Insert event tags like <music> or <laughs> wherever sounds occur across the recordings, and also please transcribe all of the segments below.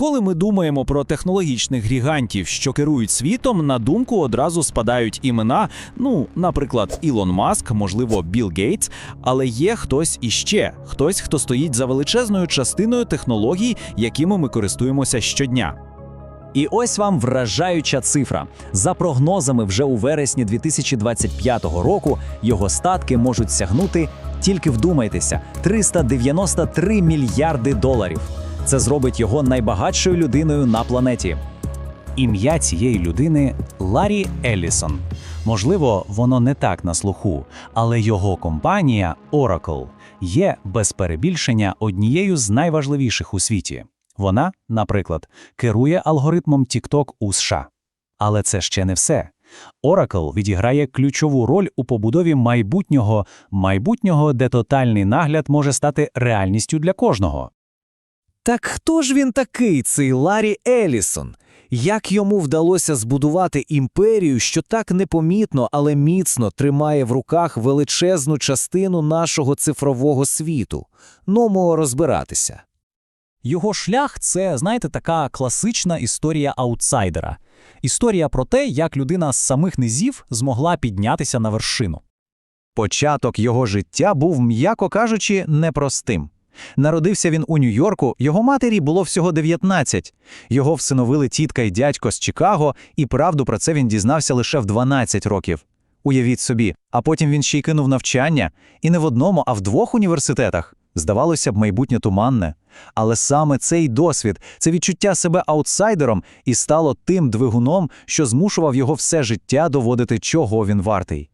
Коли ми думаємо про технологічних гігантів, що керують світом, на думку одразу спадають імена. Ну, наприклад, Ілон Маск, можливо, Білл Гейтс, але є хтось іще, хтось, хто стоїть за величезною частиною технологій, якими ми користуємося щодня. І ось вам вражаюча цифра. За прогнозами, вже у вересні 2025 року його статки можуть сягнути, тільки вдумайтеся, 393 мільярди доларів. Це зробить його найбагатшою людиною на планеті. Ім'я цієї людини Ларі Еллісон. Можливо, воно не так на слуху, але його компанія Oracle є без перебільшення однією з найважливіших у світі. Вона, наприклад, керує алгоритмом TikTok у США. Але це ще не все. Oracle відіграє ключову роль у побудові майбутнього, майбутнього, де тотальний нагляд може стати реальністю для кожного. Так хто ж він такий, цей Ларі Елісон? Як йому вдалося збудувати імперію, що так непомітно, але міцно тримає в руках величезну частину нашого цифрового світу? Нумо розбиратися. Його шлях це, знаєте, така класична історія аутсайдера. Історія про те, як людина з самих низів змогла піднятися на вершину. Початок його життя був, м'яко кажучи, непростим. Народився він у Нью-Йорку, його матері було всього 19. Його всиновили тітка й дядько з Чикаго, і правду про це він дізнався лише в 12 років. Уявіть собі, а потім він ще й кинув навчання, і не в одному, а в двох університетах. Здавалося б, майбутнє туманне. Але саме цей досвід, це відчуття себе аутсайдером і стало тим двигуном, що змушував його все життя доводити, чого він вартий.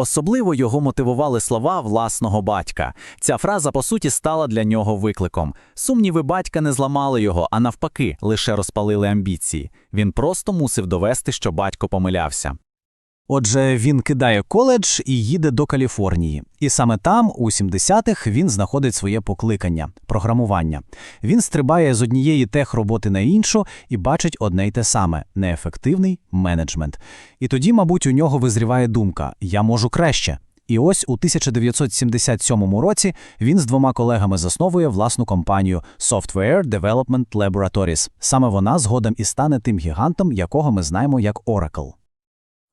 Особливо його мотивували слова власного батька. Ця фраза, по суті, стала для нього викликом. Сумніви батька не зламали його, а навпаки, лише розпалили амбіції. Він просто мусив довести, що батько помилявся. Отже, він кидає коледж і їде до Каліфорнії. І саме там, у 70-х, він знаходить своє покликання програмування. Він стрибає з однієї техроботи на іншу і бачить одне й те саме неефективний менеджмент. І тоді, мабуть, у нього визріває думка: я можу краще. І ось у 1977 році він з двома колегами засновує власну компанію Software Development Laboratories. Саме вона згодом і стане тим гігантом, якого ми знаємо як Oracle.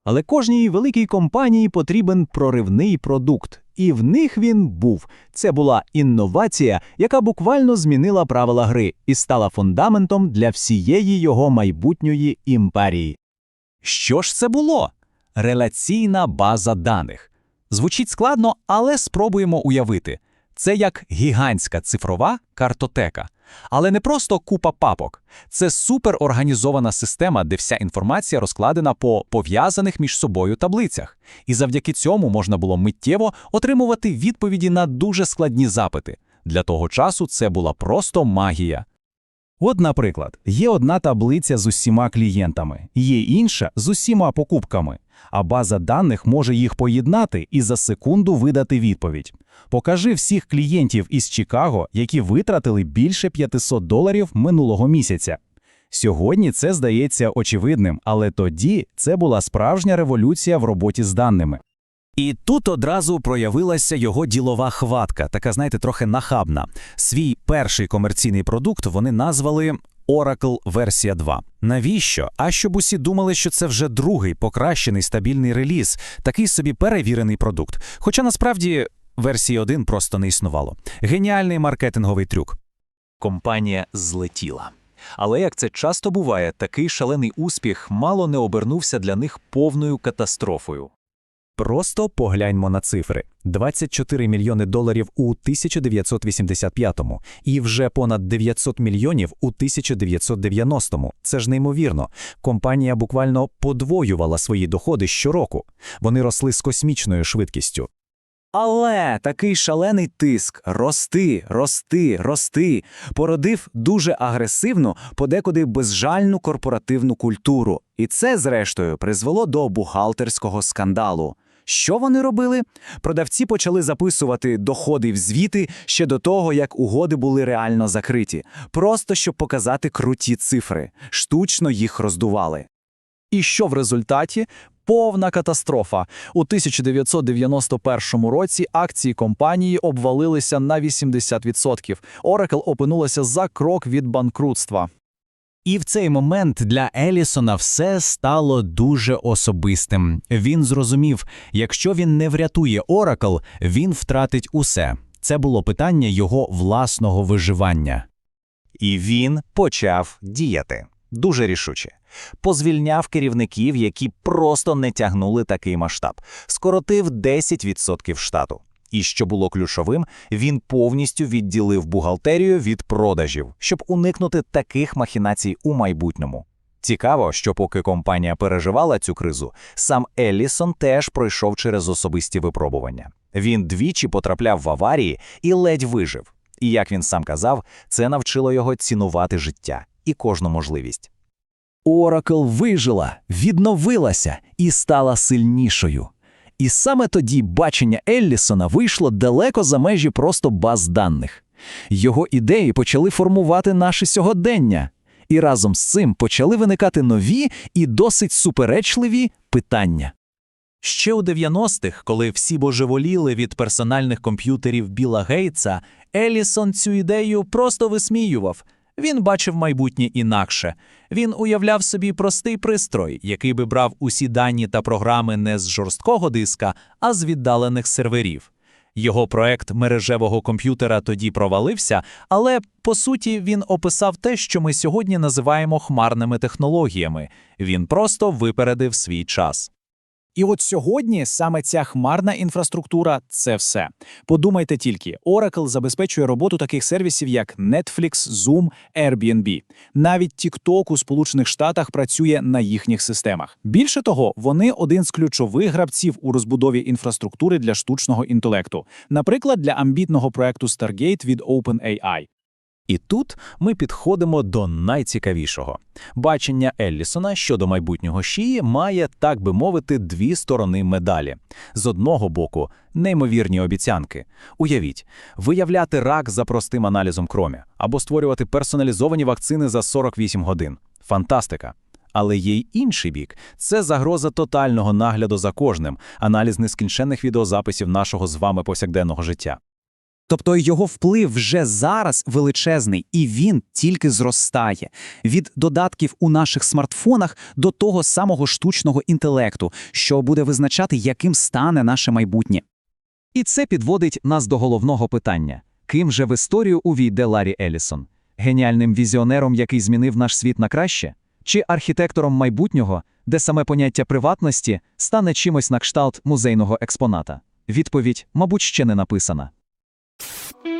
Але кожній великій компанії потрібен проривний продукт, і в них він був. Це була інновація, яка буквально змінила правила гри і стала фундаментом для всієї його майбутньої імперії. Що ж це було? Реляційна база даних. Звучить складно, але спробуємо уявити. Це як гігантська цифрова картотека. Але не просто купа папок. Це суперорганізована система, де вся інформація розкладена по пов'язаних між собою таблицях. І завдяки цьому можна було миттєво отримувати відповіді на дуже складні запити. Для того часу це була просто магія. От, наприклад, є одна таблиця з усіма клієнтами, є інша з усіма покупками, а база даних може їх поєднати і за секунду видати відповідь. Покажи всіх клієнтів із Чикаго, які витратили більше 500 доларів минулого місяця. Сьогодні це здається очевидним, але тоді це була справжня революція в роботі з даними. І тут одразу проявилася його ділова хватка, така, знаєте, трохи нахабна. Свій перший комерційний продукт вони назвали Oracle версія 2. Навіщо? А щоб усі думали, що це вже другий покращений стабільний реліз, такий собі перевірений продукт. Хоча насправді версії 1 просто не існувало. Геніальний маркетинговий трюк. Компанія злетіла. Але як це часто буває, такий шалений успіх мало не обернувся для них повною катастрофою. Просто погляньмо на цифри: 24 мільйони доларів у 1985-му і вже понад 900 мільйонів у 1990-му. Це ж неймовірно. Компанія буквально подвоювала свої доходи щороку. Вони росли з космічною швидкістю. Але такий шалений тиск рости, рости, рости породив дуже агресивну, подекуди безжальну корпоративну культуру. І це, зрештою, призвело до бухгалтерського скандалу. Що вони робили? Продавці почали записувати доходи в звіти ще до того, як угоди були реально закриті, просто щоб показати круті цифри, штучно їх роздували. І що в результаті? Повна катастрофа. У 1991 році акції компанії обвалилися на 80%. Oracle опинулася за крок від банкрутства. І в цей момент для Елісона все стало дуже особистим. Він зрозумів, якщо він не врятує Оракл, він втратить усе. Це було питання його власного виживання. І він почав діяти дуже рішуче. Позвільняв керівників, які просто не тягнули такий масштаб, скоротив 10% штату. І що було ключовим, він повністю відділив бухгалтерію від продажів, щоб уникнути таких махінацій у майбутньому. Цікаво, що поки компанія переживала цю кризу, сам Еллісон теж пройшов через особисті випробування. Він двічі потрапляв в аварії і ледь вижив. І як він сам казав, це навчило його цінувати життя і кожну можливість. Оракл вижила, відновилася і стала сильнішою. І саме тоді бачення Еллісона вийшло далеко за межі просто баз даних. Його ідеї почали формувати наше сьогодення, і разом з цим почали виникати нові і досить суперечливі питання. Ще у 90-х, коли всі божеволіли від персональних комп'ютерів Біла Гейтса, Елісон цю ідею просто висміював. Він бачив майбутнє інакше. Він уявляв собі простий пристрой, який би брав усі дані та програми не з жорсткого диска, а з віддалених серверів. Його проект мережевого комп'ютера тоді провалився, але по суті він описав те, що ми сьогодні називаємо хмарними технологіями. Він просто випередив свій час. І от сьогодні саме ця хмарна інфраструктура це все. Подумайте тільки, Oracle забезпечує роботу таких сервісів, як Netflix, Zoom, Airbnb. Навіть TikTok у Сполучених Штатах працює на їхніх системах. Більше того, вони один з ключових гравців у розбудові інфраструктури для штучного інтелекту, наприклад, для амбітного проекту Stargate від OpenAI. І тут ми підходимо до найцікавішого. Бачення Еллісона щодо майбутнього шиї має, так би мовити, дві сторони медалі. З одного боку, неймовірні обіцянки. Уявіть, виявляти рак за простим аналізом кромі або створювати персоналізовані вакцини за 48 годин. Фантастика. Але є й інший бік – це загроза тотального нагляду за кожним, аналіз нескінченних відеозаписів нашого з вами повсякденного життя. Тобто його вплив вже зараз величезний, і він тільки зростає від додатків у наших смартфонах до того самого штучного інтелекту, що буде визначати, яким стане наше майбутнє. І це підводить нас до головного питання: ким же в історію увійде Ларі Елісон? Геніальним візіонером, який змінив наш світ на краще? Чи архітектором майбутнього, де саме поняття приватності стане чимось на кшталт музейного експоната? Відповідь, мабуть, ще не написана. you <laughs>